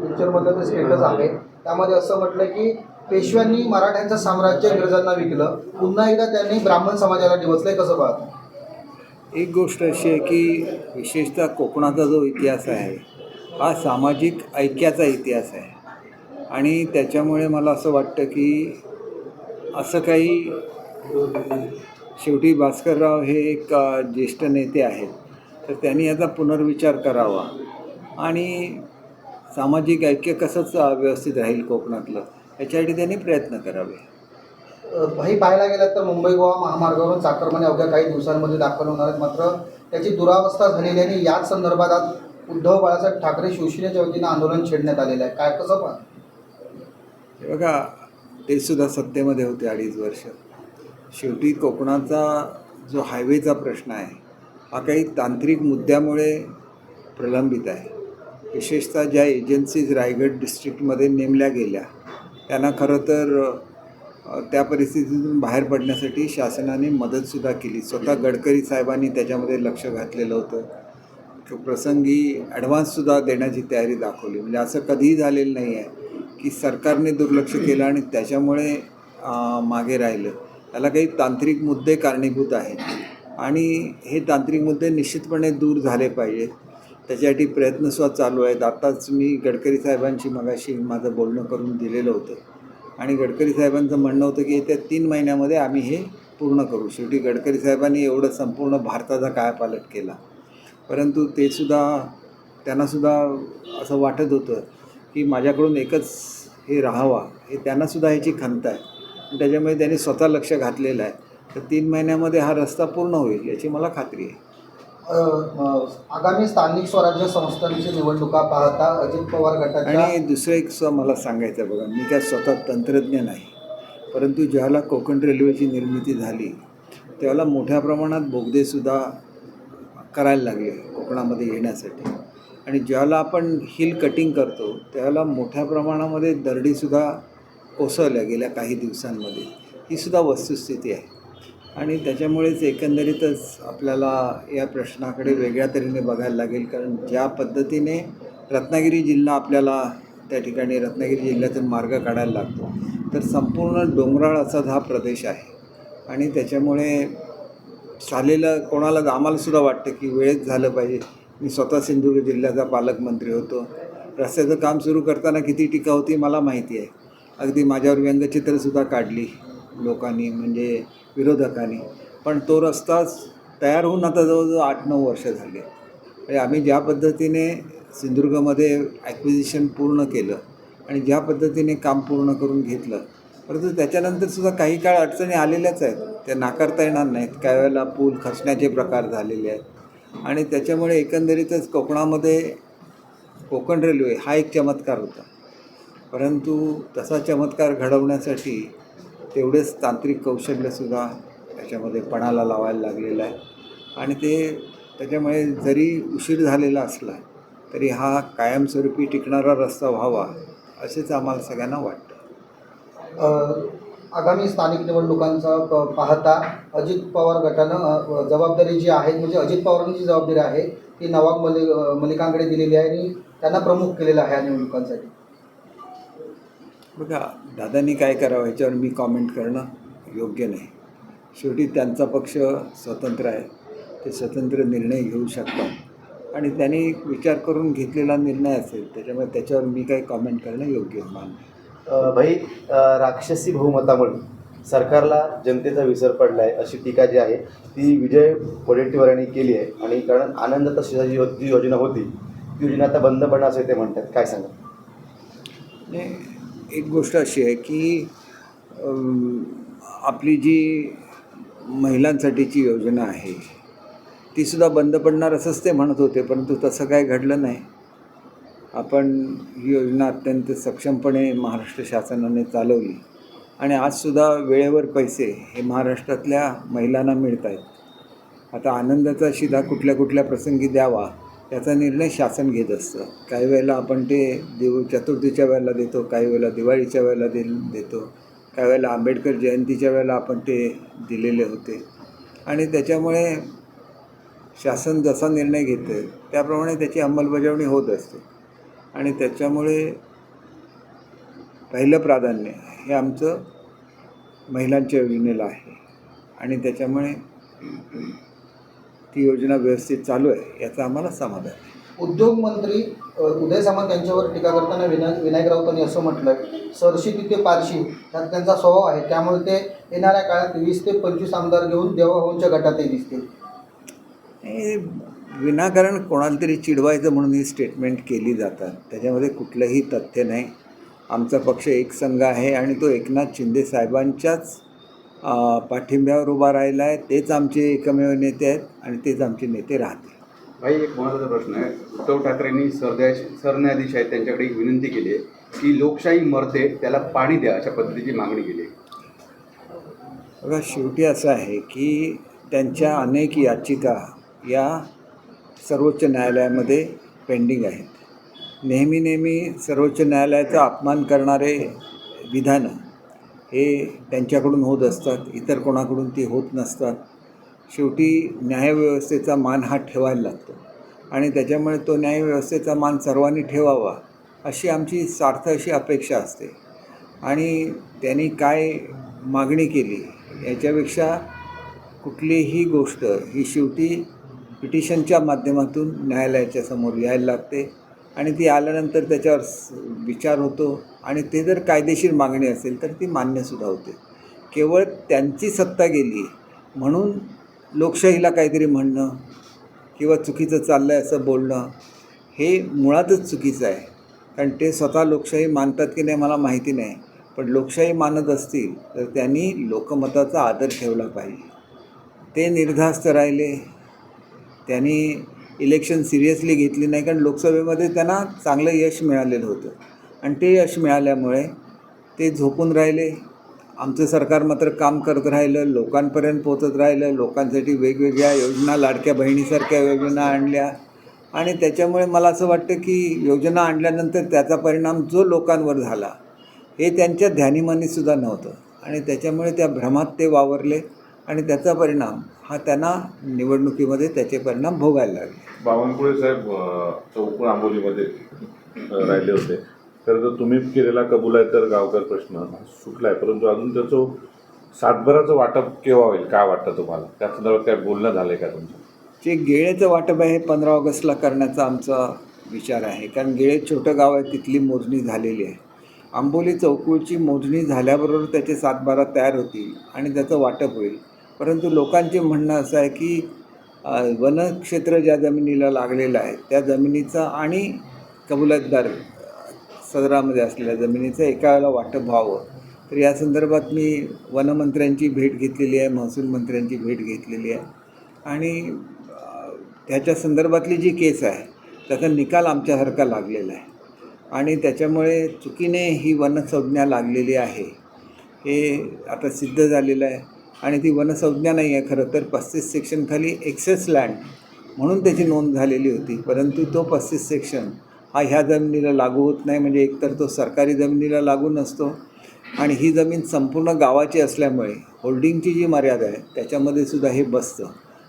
पिक्चरमधलं ते स्टेटस आहे त्यामध्ये असं म्हटलं की पेशव्यांनी मराठ्यांचं साम्राज्य इंग्रजांना विकलं. पुन्हा एकदा त्यांनी ब्राह्मण समाजाला डिवचलंय कसं पाहत? एक गोष्ट अशी आहे की विशेषतः कोकणाचा जो इतिहास आहे हा सामाजिक ऐक्याचा इतिहास आहे. आणि त्याच्यामुळे मला असं वाटतं की असं काही शेवटी भास्करराव हे एक ज्येष्ठ नेते आहेत. तर त्यांनी याचा पुनर्विचार करावा. आणि सामाजिक ऐक्य कसंच व्यवस्थित राहील कोकणातलं? याच्यासाठी त्यांनी प्रयत्न करावे. भाई पाहायला गेलं तर मुंबई गोवा महामार्गावरून चाकरमाने अवघ्या काही दिवसांमध्ये दाखल होणार आहेत. मात्र त्याची दुरावस्था झालेली आहे आणि याच संदर्भात आज उद्धव बाळासाहेब ठाकरे शिवसेनेच्या वतीनं आंदोलन छेडण्यात आलेलं आहे. काय कसं हे बघा ते सुद्धा सत्तेमध्ये होते अडीच वर्ष. शेवटी कोकणाचा जो हायवेचा प्रश्न आहे हा काही तांत्रिक मुद्द्यामुळे प्रलंबित आहे. विशेषतः ज्या एजन्सीज रायगड डिस्ट्रिक्टमध्ये नेमल्या गेल्या त्यांना खरं तर त्या परिस्थितीतून बाहेर पडण्यासाठी शासनाने मदतसुद्धा केली. स्वतः गडकरी साहेबांनी त्याच्यामध्ये लक्ष घातलेलं होतं. तो प्रसंगी ॲडव्हान्ससुद्धा देण्याची तयारी दाखवली. म्हणजे असं कधीही झालेलं नाही आहे की सरकारने दुर्लक्ष केलं आणि त्याच्यामुळे मागे राहिलं. त्याला काही तांत्रिक मुद्दे कारणीभूत आहेत. आणि हे तांत्रिक मुद्दे निश्चितपणे दूर झाले पाहिजेत. त्याच्यासाठी प्रयत्नसुद्धा चालू आहेत. आत्ताच मी गडकरी साहेबांशी मगाशी माझं बोलणं करून दिलेलं होतं. आणि गडकरी साहेबांचं म्हणणं होतं की येत्या तीन महिन्यामध्ये आम्ही हे पूर्ण करू. शेवटी गडकरी साहेबांनी एवढं संपूर्ण भारताचा कायापालट केला. परंतु ते सुद्धा त्यांनासुद्धा असं वाटत होतं की माझ्याकडून एकच हे राहावा हे त्यांनासुद्धा ह्याची खंत आहे. आणि त्याच्यामुळे त्यांनी स्वतः लक्ष घातलेलं आहे. तर तीन महिन्यामध्ये हा रस्ता पूर्ण होईल याची मला खात्री आहे. आगामी स्थानिक स्वराज्य संस्थांची निवडणुका पाहता अजित पवार गटाच्या आणि दुसरं एक स मला सांगायचं आहे बघा मी काय स्वतः तंत्रज्ञ नाही परंतु ज्याला कोकण रेल्वेची निर्मिती झाली त्याला मोठ्या प्रमाणात बोगदेसुद्धा करायला लागले कोकणामध्ये येण्यासाठी. आणि ज्याला आपण हिल कटिंग करतो त्याला मोठ्या प्रमाणामध्ये दरडीसुद्धा कोसळल्या गेल्या काही दिवसांमध्ये. ही सुद्धा वस्तुस्थिती आहे. आणि त्याच्यामुळेच एकंदरीतच आपल्याला या प्रश्नाकडे वेगळ्या तऱ्हेने बघायला लागेल. कारण ज्या पद्धतीने रत्नागिरी जिल्हा आपल्याला त्या ठिकाणी रत्नागिरी जिल्ह्यातून मार्ग काढायला लागतो तर संपूर्ण डोंगराळ असाच हा प्रदेश आहे. आणि त्याच्यामुळे झालेलं कोणाला आम्हाला सुद्धा वाटतं की वेळेत झालं पाहिजे. मी स्वतः सिंधुदुर्ग जिल्ह्याचा पालकमंत्री होतो. रस्त्याचं काम सुरू करताना किती टीका होती मला माहिती आहे. अगदी माझ्यावर व्यंगचित्रसुद्धा काढली. लोकांनी म्हणजे विरोधकांनी. पण तो रस्ताच तयार होऊन आता जवळजवळ आठ नऊ वर्ष झाले. म्हणजे आम्ही ज्या पद्धतीने सिंधुदुर्गमध्ये ॲक्विजिशन पूर्ण केलं आणि ज्या पद्धतीने काम पूर्ण करून घेतलं परंतु त्याच्यानंतरसुद्धा काही काळ अडचणी आलेल्याच आहेत. त्या नाकारता येणार नाहीत. काही वेळेला पूल खचण्याचे प्रकार झालेले आहेत. आणि त्याच्यामुळे एकंदरीतच कोकणामध्ये कोकण रेल्वे हा एक चमत्कार होता. परंतु तसा चमत्कार घडवण्यासाठी तेवढेच तांत्रिक कौशल्यसुद्धा त्याच्यामध्ये पणाला लावायला लागलेलं आहे. आणि ते त्याच्यामुळे जरी उशीर झालेला असला तरी हा कायमस्वरूपी टिकणारा रस्ता व्हावा असेच आम्हाला सगळ्यांना वाटतं. आगामी स्थानिक निवडणुकांचा प- पाहता अजित पवार गटानं जबाबदारी जी आहे म्हणजे अजित पवारांची जी जबाबदारी आहे ती नवाब मलिक मलिकांकडे दिलेली आहे आणि त्यांना प्रमुख केलेलं आहे या निवडणुकांसाठी. बघा दादांनी काय करावं ह्याच्यावर मी कॉमेंट करणं योग्य नाही. शेवटी त्यांचा पक्ष स्वतंत्र आहे. ते स्वतंत्र निर्णय घेऊ शकतात. आणि त्यांनी विचार करून घेतलेला निर्णय असेल त्याच्यामुळे त्याच्यावर मी काही कॉमेंट करणं योग्य मानलं अ, भाई राक्षसी बहुमतामुळे सरकारला जनतेचा विसर पडला आहे अशी टीका जी आहे ती विजय वडेट्टीवार यांनी केली आहे. आणि कारण आनंदाचा शिजा जी योजना होती. ती योजना आता बंद पडणार असं ते म्हणतात. काय सांगा? एक गोष्ट अशी आहे की आपली जी महिलांसाठीची योजना आहे तीसुद्धा बंद पडणार असंच ते म्हणत होते परंतु तसं काय घडलं नाही. आपण ही योजना अत्यंत सक्षमपणे महाराष्ट्र शासनाने चालवली आणि आजसुद्धा वेळेवर पैसे हे महाराष्ट्रातल्या महिलांना मिळत आहेत आता आनंदाचा शिधा कुठल्या कुठल्या प्रसंगी द्यावा याचा निर्णय शासन घेत असतं. काही वेळेला आपण ते देव चतुर्थीच्या वेळेला देतो काही वेळेला दिवाळीच्या वेळेला दे देतो. काही वेळेला आंबेडकर जयंतीच्या वेळेला आपण ते दिलेले होते. आणि त्याच्यामुळे शासन जसा निर्णय घेतं त्याप्रमाणे त्याची अंमलबजावणी होत असते. आणि त्याच्यामुळे पहिलं प्राधान्य हे आमचं महिलांच्या योजनेला आहे. आणि त्याच्यामुळे ती योजना व्यवस्थित चालू आहे याचा आम्हाला समाधान आहे. उद्योग मंत्री अ, उदय सामंत यांच्यावर टीका करताना विनायक विनायक राऊतांनी असं म्हटलं सरशी तिथे पारशी त्यात त्यांचा स्वभाव आहे त्यामुळे ते येणाऱ्या काळात वीस ते पंचवीस आमदार घेऊन देवाभाऊंच्या गटातही दिसतील. हे विनाकारण कोणाला तरी चिडवायचं म्हणून ही स्टेटमेंट केली जातात. त्याच्यामध्ये कुठलंही तथ्य नाही. आमचा पक्ष एक संघ आहे आणि तो एकनाथ शिंदे साहेबांच्याच पाठिंब्यावर उभा राहिला आहे. तेच आमचे एकमेव नेते आहेत आणि तेच आमचे नेते राहतील. भाई एक महत्त्वाचा प्रश्न आहे. उद्धव ठाकरेंनी सरद्या सरन्यायाधीश आहेत. त्यांच्याकडे एक विनंती केली आहे की लोकशाही मरते त्याला पाणी द्या अशा पद्धतीची मागणी केली आहे. बघा शेवटी असं आहे की त्यांच्या अनेक याचिका या सर्वोच्च न्यायालयामध्ये पेंडिंग आहेत. नेहमी नेहमी सर्वोच्च न्यायालयाचा अपमान करणारे विधानं हे त्यांच्याकडून होत असतात इतर कोणाकडून ती होत नसतात. शेवटी न्यायव्यवस्थेचा मान हा ठेवायला लागतो. आणि त्याच्यामुळे तो न्यायव्यवस्थेचा मान सर्वांनी ठेवावा अशी आमची सार्थ अशी अपेक्षा असते. आणि त्यांनी काय मागणी केली याच्यापेक्षा कुठलीही गोष्ट ही शेवटी पिटिशनच्या माध्यमातून न्यायालयाच्या समोर यायला लागते. आणि ती आल्यानंतर त्याच्यावर विचार होतो. आणि ते जर कायदेशीर मागणी असेल तर ती मान्यसुद्धा होते. केवळ त्यांची सत्ता गेली म्हणून लोकशाहीला काहीतरी म्हणणं किंवा चुकीचं चाललं आहे असं बोलणं हे मुळातच चुकीचं आहे. कारण ते स्वतः लोकशाही मानतात की नाही मला माहिती नाही. पण लोकशाही मानत असतील तर त्यांनी लोकमताचा आदर ठेवला पाहिजे. ते निर्धास्त राहिले. त्यांनी इलेक्शन सिरियसली घेतली नाही कारण लोकसभेमध्ये त्यांना चांगलं यश मिळालेलं होतं. आणि ते यश मिळाल्यामुळे ते झोपून राहिले. आमचं सरकार मात्र काम करत राहिलं लोकांपर्यंत पोचत राहिलं. लोकांसाठी वेगवेगळ्या योजना लाडक्या बहिणीसारख्या योजना आणल्या. आणि त्याच्यामुळे मला असं वाटतं की योजना आणल्यानंतर त्याचा परिणाम जो लोकांवर झाला हे त्यांच्या ध्यानीमानीसुद्धा नव्हतं. आणि त्याच्यामुळे त्या भ्रमात ते वावरले आणि त्याचा परिणाम हा त्यांना निवडणुकीमध्ये त्याचे परिणाम भोगायला लागले. बावनकुळे साहेब चौकूळ आंबोलीमध्ये राहिले होते. तर तुम्ही केलेला कबूल आहे तर गावकर प्रश्न सुटला आहे परंतु अजून त्याचं सातभराचं वाटप केव्हा होईल? काय वाटतं तुम्हाला? त्या संदर्भात काय बोलणं झालं आहे का तुमचं? जे गेळेचं वाटप आहे हे पंधरा ऑगस्टला करण्याचा आमचा विचार आहे. कारण गेळे छोटं गाव आहे तिथली मोजणी झालेली आहे. आंबोली चौकुळची मोजणी झाल्याबरोबर त्याचे सातबारा तयार होतील आणि त्याचं वाटप होईल. परंतु लोकांचे म्हणणं असं आहे की वनक्षेत्र ज्या जमिनीला लागलेलं आहे त्या जमिनीचं आणि कबुलतदार सदरामध्ये असलेल्या जमिनीचं एका वेळेला वाटप व्हावं. तर या संदर्भात मी वनमंत्र्यांची भेट घेतलेली आहे महसूल मंत्र्यांची भेट घेतलेली आहे. आणि त्याच्या संदर्भातली जी केस आहे त्याचा निकाल आमच्यासारखा लागलेला आहे. आणि त्याच्यामुळे चुकीने ही वनसंज्ञा लागलेली आहे. हे आता सिद्ध झालेलं आहे. आणि ती वनसंज्ञा नाही आहे खरं तर. पस्तीस सेक्शनखाली एक्सेस लँड म्हणून त्याची नोंद झालेली होती. परंतु तो पस्तीस सेक्शन हा ह्या जमिनीला लागू होत नाही म्हणजे एकतर तो सरकारी जमिनीला लागू नसतो. आणि ही जमीन संपूर्ण गावाची असल्यामुळे होल्डिंगची जी मर्यादा आहे त्याच्यामध्ये सुद्धा हे बसतं.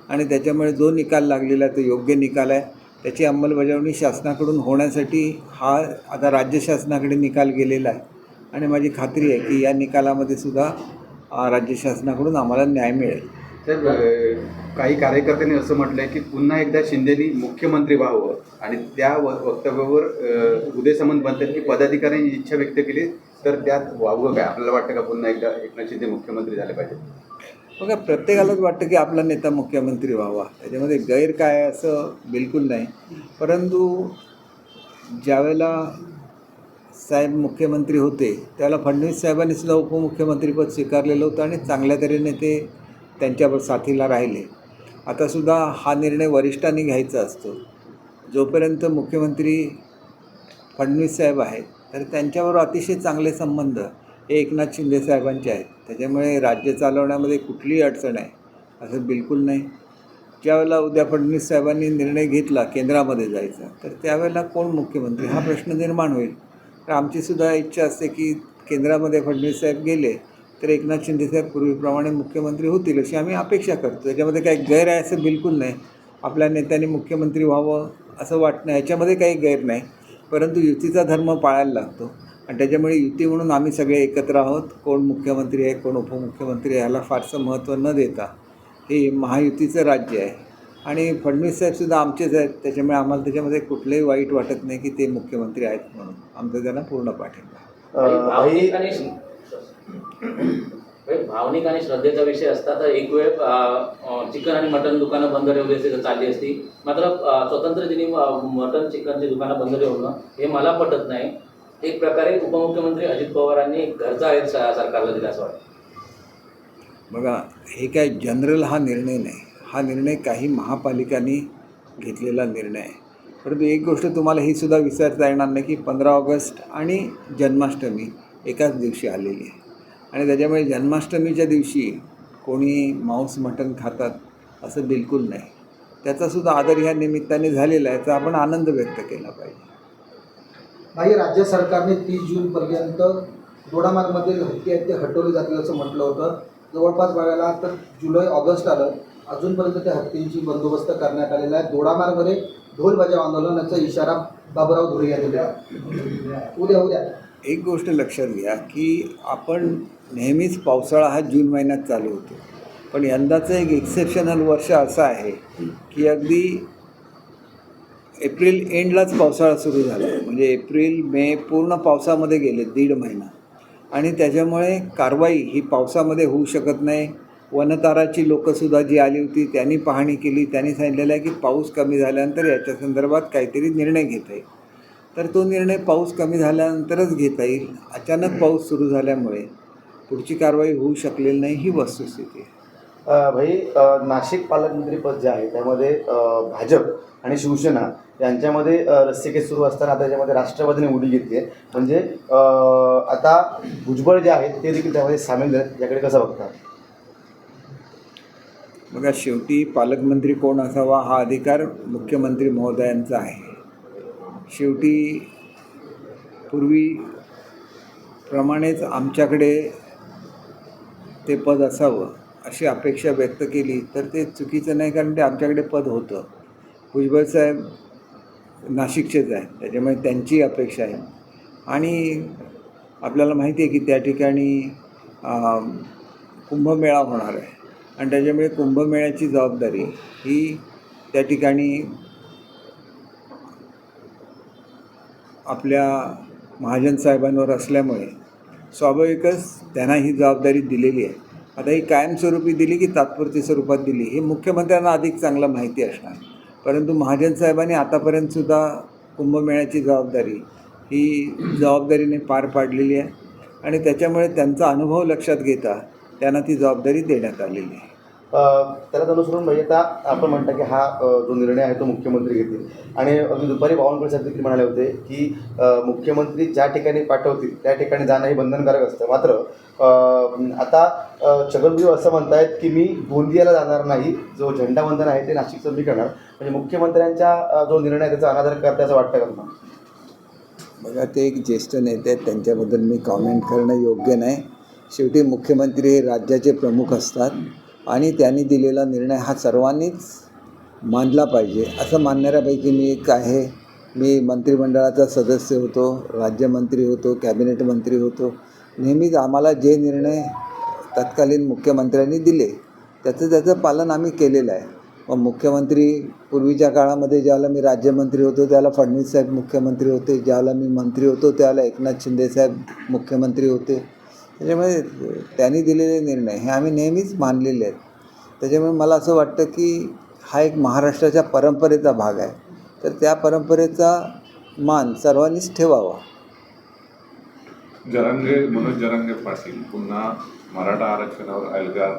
आणि त्याच्यामुळे जो निकाल लागलेला आहे तो योग्य निकाल आहे. त्याची अंमलबजावणी शासनाकडून होण्यासाठी हा आता राज्य शासनाकडे निकाल गेलेला आहे. आणि माझी खात्री आहे की या निकालामध्ये सुद्धा राज्य शासनाकडून आम्हाला न्याय मिळेल. तर काही कार्यकर्त्यांनी असं म्हटलंय की पुन्हा एकदा शिंदेनी मुख्यमंत्री व्हावं आणि त्या व- वक्तव्यावर उदय सामंत म्हणतात की पदाधिकाऱ्यांनी इच्छा व्यक्त केली तर त्यात व्हावं काय? आपल्याला वाटतं का पुन्हा एकदा एकनाथ शिंदे मुख्यमंत्री झाले पाहिजे? बघा प्रत्येकालाच वाटतं की आपला नेता मुख्यमंत्री व्हावा. त्याच्यामध्ये गैर काय असं बिलकुल नाही. परंतु ज्यावेळेला साहेब मुख्यमंत्री होते त्याला फडणवीस साहेबांनी सुद्धा उपमुख्यमंत्रीपद स्वीकारलेलं होतं आणि चांगल्या तऱ्हेने ते त्यांच्यावर साथीला राहिले. आतासुद्धा हा निर्णय वरिष्ठांनी घ्यायचा असतो. जोपर्यंत मुख्यमंत्री फडणवीस साहेब आहेत तर त्यांच्यावर अतिशय चांगले संबंध हे एकनाथ शिंदे साहेबांचे आहेत. त्याच्यामुळे राज्य चालवण्यामध्ये कुठलीही अडचण आहे असं बिलकुल नाही. ज्यावेळेला उद्या फडणवीस साहेबांनी निर्णय घेतला केंद्रामध्ये जायचा तर त्यावेळेला कोण मुख्यमंत्री? हा प्रश्न निर्माण होईल. तर आमचीसुद्धा इच्छा असते की केंद्रामध्ये फडणवीस साहेब गेले तर एकनाथ शिंदे साहेब पूर्वीप्रमाणे मुख्यमंत्री होतील अशी आम्ही अपेक्षा करतो. त्याच्यामध्ये काही गैर आहे असं बिलकुल नाही. आपल्या नेत्यांनी मुख्यमंत्री व्हावं असं वाटणं याच्यामध्ये काही गैर नाही. परंतु युतीचा धर्म पाळायला लागतो. आणि त्याच्यामुळे युती म्हणून आम्ही सगळे एकत्र आहोत. कोण मुख्यमंत्री आहे कोण उपमुख्यमंत्री आहे ह्याला फारसं महत्त्व न देता. हे महायुतीचं राज्य आहे. आणि फडणवीस साहेबसुद्धा आमचेच आहेत. त्याच्यामुळे आम्हाला त्याच्यामध्ये कुठलंही वाईट वाटत नाही की ते मुख्यमंत्री आहेत म्हणून. आमचं त्यांना पूर्ण पाठिंबा भावनिक आणि भावनिक आणि श्रद्धेचा विषय असता तर एक वेळ चिकन आणि मटन दुकानं बंद ठेवली चालली असती. मात्र स्वतंत्र दिनी मटन चिकनची दुकानं बंद ठेवणं हे मला पटत नाही. एक प्रकारे उपमुख्यमंत्री अजित पवारांनी घरचा आहे स- सरकारला दिला असं वाटतं. बघा हे काय जनरल हा निर्णय नाही. हा निर्णय काही महापालिकांनी घेतलेला निर्णय आहे. परंतु एक गोष्ट तुम्हाला ही सुद्धा विसरता येणार नाही की पंधरा ऑगस्ट आणि जन्माष्टमी एकाच दिवशी आलेली आहे. आणि त्याच्यामुळे जन्माष्टमीच्या दिवशी कोणी मांस मटण खातात असं बिलकुल नाही. त्याचासुद्धा आदर ह्या निमित्ताने झालेला आहे याचा आपण आनंद व्यक्त केला पाहिजे. भाई राज्य सरकारने तीस जूनपर्यंत दोडामार्गमधील हत्ती आहेत ते हटवले जातील असं म्हटलं होतं. जवळपास बघायला तर जुलै ऑगस्ट आलं. अजूनपर्यंत त्या हत्तींची बंदोबस्त करण्यात आलेला आहे. दोडामार्गमध्ये ढोल बजाव आंदोलनाचा इशारा बाबुराव धुळे यांनी दिला. उद्या उद्या. एक गोष्ट लक्षात घ्या की आपण नेहमीच पावसाळा हा जून महिन्यात चालू होतो. पण यंदाचं एक एक्सेप्शनल वर्ष असं आहे की अगदी एप्रिल एंडलाच पावसाळा सुरू झाला. म्हणजे एप्रिल मे पूर्ण पावसामध्ये गेले दीड महिना. आणि त्याच्यामुळे कारवाई ही पावसामध्ये होऊ शकत नाही. वनताराची लोकंसुद्धा जी आली होती त्यांनी पाहणी केली. त्यांनी सांगितलेलं आहे की पाऊस कमी झाल्यानंतर याच्या संदर्भात काहीतरी निर्णय घेता येईल. तर तो निर्णय पाऊस कमी झाल्यानंतरच घेता येईल. अचानक पाऊस सुरू झाल्यामुळे पुढची कारवाई होऊ शकलेली नाही ही वस्तुस्थिती आहे. भाई नाशिक पालकमंत्री पद जे आहे त्यामध्ये भाजप आणि शिवसेना यांच्यामध्ये अ, रस्सीखेच सुरू असताना आता त्याच्यामध्ये राष्ट्रवादीने उडी घेतली आहे. म्हणजे आता भुजबळ जे आहेत ते देखील त्यामध्ये सामील आहेत. याकडे कसं बघता बघा शेवटी पालकमंत्री कोण असावा हा अधिकार मुख्यमंत्री महोदयांचा आहे. शेवटी पूर्वी प्रमाणेच आमच्याकडे ते पद असावं अशी अपेक्षा व्यक्त केली तर ते चुकीचं नाही कारण ते आमच्याकडे पद होतं. भुजबळ साहेब नाशिकचेच आहे त्याच्यामुळे त्यांची अपेक्षा आहे. आणि आपल्याला माहिती आहे की त्या ठिकाणी कुंभमेळा होणार आहे. आणि त्याच्यामुळे कुंभमेळ्याची जबाबदारी ही त्या ठिकाणी आपल्या महाजन साहेबांवर असल्यामुळे स्वाभाविकच त्यांना ही जबाबदारी दिलेली आहे. आता ही कायमस्वरूपी दिली की तात्पुरती स्वरूपात दिली? हे मुख्यमंत्र्यांना अधिक चांगलं माहिती असणार. परंतु महाजन साहेबांनी आतापर्यंतसुद्धा कुंभमेळ्याची जबाबदारी ही जबाबदारीने पार पाडलेली आहे. आणि त्याच्यामुळे त्यांचा अनुभव लक्षात घेता त्यांना ती जबाबदारी देण्यात आलेली आहे. त्यालाच त्याला अनुसरून म्हणजे आता आपण म्हणता की हा जो निर्णय आहे तो मुख्यमंत्री घेतील. आणि अगदी दुपारी बावनकुळे साहेब देखील म्हणाले होते की मुख्यमंत्री ज्या ठिकाणी पाठवतील त्या ठिकाणी जाणं हे बंधनकारक असतं. मात्र आता अ, छगनभुजबळ असं म्हणतायत की मी गोंदियाला जाणार नाही जो झेंडावंदन आहे ते नाशिकचं मी करणार. म्हणजे मुख्यमंत्र्यांचा जो निर्णय आहे त्याचा अनादर करता असं वाटतं का तुम्हाला? बघा ते एक ज्येष्ठ नेते आहेत त्यांच्याबद्दल मी कॉमेंट करणं योग्य नाही. शेवटी मुख्यमंत्री हे राज्याचे प्रमुख असतात. आणि त्यांनी दिलेला निर्णय हा सर्वांनीच मानला पाहिजे. असं मानणाऱ्यापैकी मी एक आहे. मी मंत्रिमंडळाचा सदस्य होतो राज्यमंत्री होतो कॅबिनेट मंत्री होतो. नेहमीच आम्हाला जे निर्णय तत्कालीन मुख्यमंत्र्यांनी दिले त्याचं त्याचं पालन आम्ही केलेलं आहे. मग मुख्यमंत्री पूर्वीच्या काळामध्ये ज्यावेळेला मी राज्यमंत्री होतो त्याला फडणवीस साहेब मुख्यमंत्री होते. ज्यावेळेला मी मंत्री होतो त्याला एकनाथ शिंदेसाहेब मुख्यमंत्री होते. त्याच्यामुळे त्यांनी दिलेले निर्णय हे आम्ही नेहमीच मानलेले आहेत. त्याच्यामुळे मला असं वाटतं की हा एक महाराष्ट्राच्या परंपरेचा भाग आहे. तर त्या परंपरेचा मान सर्वांनीच ठेवावा. जरांगे मनोज जरांगे पाटील पुन्हा मराठा आरक्षणावर अलगार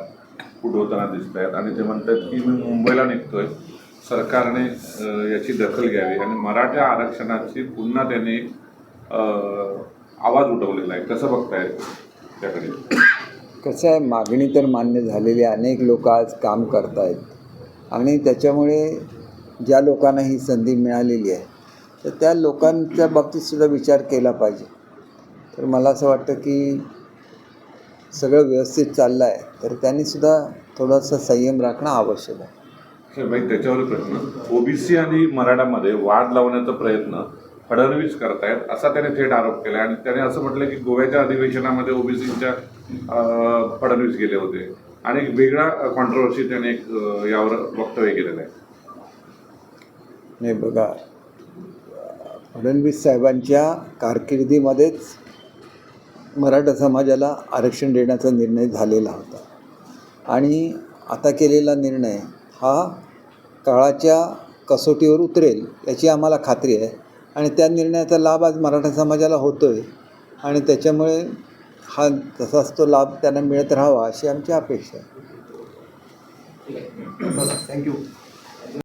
उठवताना दिसत आहेत आणि ते म्हणतात की मी मुंबईला निघतोय. सरकारने याची दखल घ्यावी आणि मराठा आरक्षणाची पुन्हा त्यांनी आवाज उठवलेला आहे. कसं बघताय? त्याकडे. कसं आहे मागणी तर मान्य झालेली अनेक लोक आज काम करत आहेत आणि त्याच्यामुळे ज्या लोकांना ही संधी मिळालेली आहे तर त्या लोकांच्या बाबतीत सुद्धा विचार केला पाहिजे. तर मला असं वाटतं की सगळं व्यवस्थित चाललं आहे तर त्यांनीसुद्धा थोडासा संयम राखणं आवश्यक आहे. भाई त्याच्यावर प्रश्न. ओबीसी आणि मराठामध्ये वाद लावण्याचा प्रयत्न फडणवीस करतायत असा त्याने थेट आरोप केला. आणि त्याने असं म्हटलं की गोव्याच्या अधिवेशनामध्ये ओबीसीच्या फडणवीस गेले होते. आणि वेगळा कॉन्ट्रोवर्सी त्याने एक यावर वक्तव्य केलेलं आहे. नाही बघा फडणवीस साहेबांच्या कारकिर्दीमध्येच मराठा समाजाला आरक्षण देण्याचा निर्णय झालेला होता. आणि आता केलेला निर्णय हा काळाच्या कसोटीवर उतरेल याची आम्हाला खात्री आहे. आणि त्या निर्णयाचा लाभ आज मराठा समाजाला होतो आहे आणि त्याच्यामुळे हा तसाच तो लाभ त्यांना मिळत राहावा अशी आमची अपेक्षा आहे. थँक्यू